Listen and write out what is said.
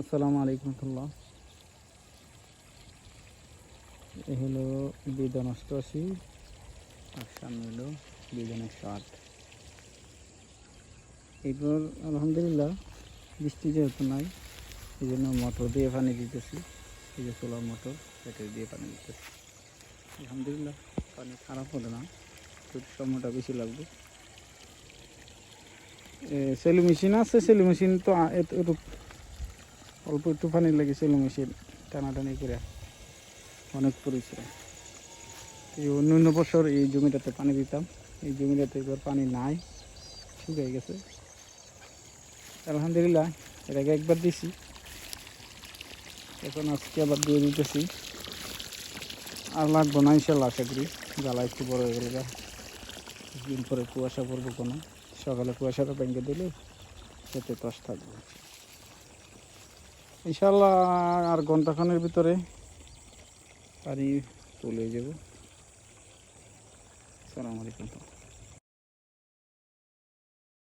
আসসালামু আলাইকুম রহমতুল্লাহ। এ হলো বিধান অষ্টআশি, আর সামনে হলো বিধান একশো আট। এরপর আলহামদুলিল্লাহ বৃষ্টি যেহেতু নাই এই জন্য মোটর দিয়ে পানি দিতেছি। এই যে সোলার মোটর সেটা দিয়ে পানি দিতেছি। আলহামদুলিল্লাহ পানি খারাপ হলো না, একটু সময়টা বেশি লাগবে। সেলু মেশিন আছে, সেলু মেশিন তো অল্প একটু পানি লাগে সেলু মেশিন টানাটানি করে। অনেক পরিশ্রম। এই অন্য অন্য বছর এই জমিটাতে পানি দিতাম। এই জমিটাতে এবার পানি নাই শুকিয়ে গেছে। আলহামদুলিল্লাহ এটাকে একবার দিছি। এখন আজকে আবার দিয়ে দিতেছি। আর লাগবো না, ইনশাল্লাহ, আশা করি। জ্বালা একটু বড় হয়ে গেলে দিন পরে কুয়াশা পড়ব কোনো। সকালে কুয়াশাটা ব্যাঙ্কে দিলে সেতে তস থাকবে ইনশাল্লাহ আর ঘন্টাখানের ভিতরে পানি চলে যাব। সালাম আলাইকুম।